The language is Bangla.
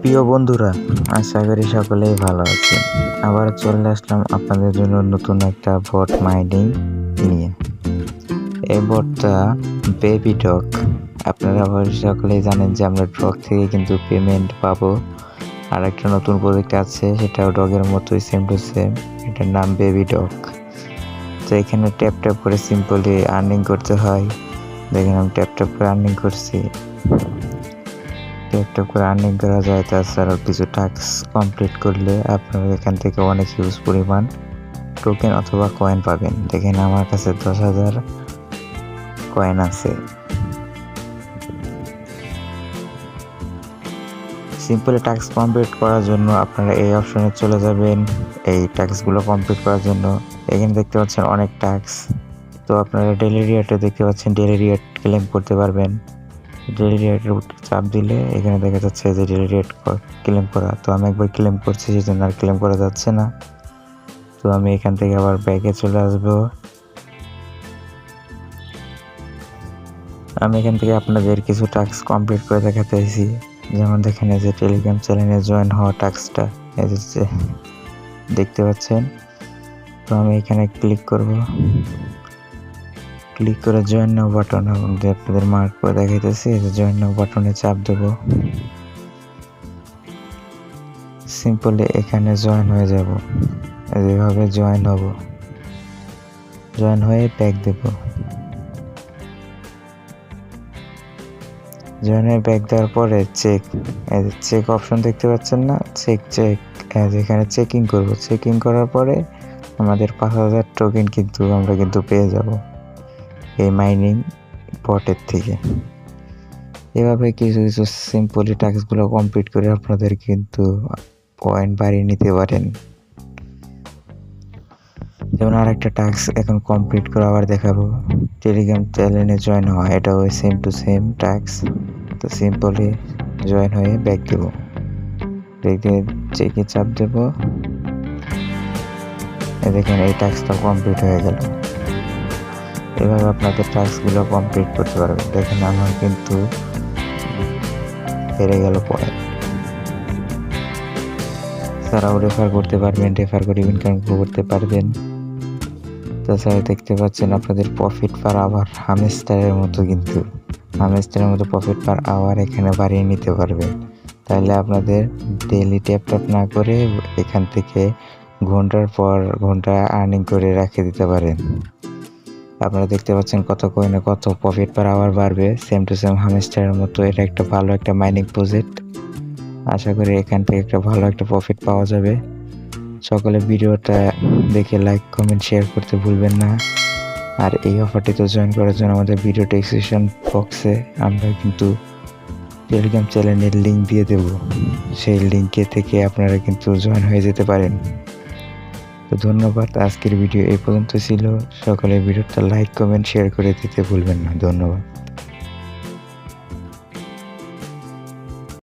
প্রিয় বন্ধুরা, আশা করি সকলেই ভালো আছে আবার চলে আসলাম আপনাদের জন্য নতুন একটা বট মাইনিং নিয়ে। এই বটটা বেবি ডগ। আপনারা অবশ্যই সকলেই জানেন যে আমরা ডগ থেকে কিন্তু পেমেন্ট পাবো। আর একটা নতুন প্রজেক্ট আছে, সেটাও ডগের মতোই সেম টু সেম এটার নাম বেবি ডগ। তো এখানে ট্যাপ ট্যাপ করে সিম্পলি আর্নিং করতে হয়। দেখেন আমি ট্যাপ ট্যাপ করে আর্নিং করছি। ট্যাপ করে আর্নিং করা যায়, তাছাড়াও কিছু টাস্ক কমপ্লিট করলে আপনারা এখান থেকে অনেক হিউজ পরিমাণ টোকেন অথবা কয়েন পাবেন। দেখেন আমার কাছে দশ হাজার কয়েন আছে। সিম্পলি টাস্ক কমপ্লিট করার জন্য আপনারা এই অপশনে চলে যাবেন, এই টাস্কগুলো কমপ্লিট করার জন্য। এখানে দেখতে পাচ্ছেন অনেক টাস্ক তো আপনারা ডেলি রিয়েটে দেখতে পাচ্ছেন ডেলি রিয়েট ক্লেম করতে পারবেন। ডেলি উপর চাপ দিলে এখানে দেখা যাচ্ছে যে ডেলি রিয়েট ক্লেম করা। তো আমি একবার ক্লেম করছি সেজন্য আর ক্লেম করা যাচ্ছে না। তো আমি এখান থেকে আবার ব্যাগে চলে আসব। আমি এখান থেকে আপনাদের কিছু টাস্ক কমপ্লিট করে দেখাতেছি যেমন দেখেন এই যে টেলিগ্রাম চ্যানেলে জয়েন হওয়া টাস্কটা এই যে দেখতে পাচ্ছেন। তো আমি এখানে ক্লিক করব। ক্লিক করে জয়েন নাও বাটন আপনাদের মার্ক করে দেখাইতেছি জয়েন নাও বাটনে চাপ দেব। সিম্পলি এখানে জয়েন হয়ে যাব। যেভাবে জয়েন হব। জয়েন হয়ে ব্যাক দেব। জয়েন হয়ে ব্যাক দেওয়ার পরে চেক চেক অপশন দেখতে পাচ্ছেন না? চেক চেক যেখানে চেকিং করব। চেকিং করার পরে আমাদের পাঁচ হাজার টোকেন কিন্তু আমরা কিন্তু পেয়ে যাব। এই মাইনিং পটের থেকে। এভাবে কিছু কিছু সিম্পলি টাস্কগুলো কমপ্লিট করে আপনাদের কিন্তু পয়েন্ট বাড়িয়ে নিতে পারেন। যেমন আর একটা টাস্ক এখন কমপ্লিট করে আবার দেখাবো। টেলিগ্রাম চ্যানেলে জয়েন হওয়া, এটা ওই সেম টু সেম টাস্ক তো সিম্পলি জয়েন হয়ে ব্যাক দেব। ব্যাক দিয়ে চেকে চাপ দেব। দেখেন, এই টাস্কটা কমপ্লিট হয়ে গেল। এভাবে আপনাদের টাস্কগুলো কমপ্লিট করতে পারবেন। দেখেন, আমার কিন্তু হেরে গেল পয়েন্ট তারাও রেফার করতে পারবেন রেফার করে ইনকাম করতে পারবেন। তাছাড়া দেখতে পাচ্ছেন, আপনাদের প্রফিট পার আওয়ার হামেস্টারের মতো কিন্তু হামেস্টারের মতো প্রফিট পার আওয়ার এখানে বাড়িয়ে নিতে পারবেন। তাহলে আপনাদের ডেলি ট্যাপ ট্যাপ না করে এখান থেকে ঘণ্টার পর ঘণ্টা আর্নিং করে রেখে দিতে পারেন। আপনারা দেখতে পাচ্ছেন কত কয়েনে কত প্রফিট পার আওয়ার বাড়বে। সেম টু সেম হামেস্টারের মতো এটা একটা ভালো একটা মাইনিং প্রজেক্ট আশা করি এখান থেকে একটা ভালো একটা প্রফিট পাওয়া যাবে। সকলে ভিডিওটা দেখে লাইক কমেন্ট শেয়ার করতে ভুলবেন না। আর এই অফারটিতে জয়েন করার জন্য আমাদের ভিডিও ডেসক্রিপশন বক্সে আমরা কিন্তু টেলিগ্রাম চ্যানেলের লিঙ্ক দিয়ে দেব। সেই লিঙ্কে থেকে আপনারা কিন্তু জয়েন হয়ে যেতে পারেন। তো ধন্যবাদ। আজকের ভিডিও এই পর্যন্ত ছিল। সকলে ভিডিওটা লাইক কমেন্ট শেয়ার করে দিতে ভুলবেন না। ধন্যবাদ।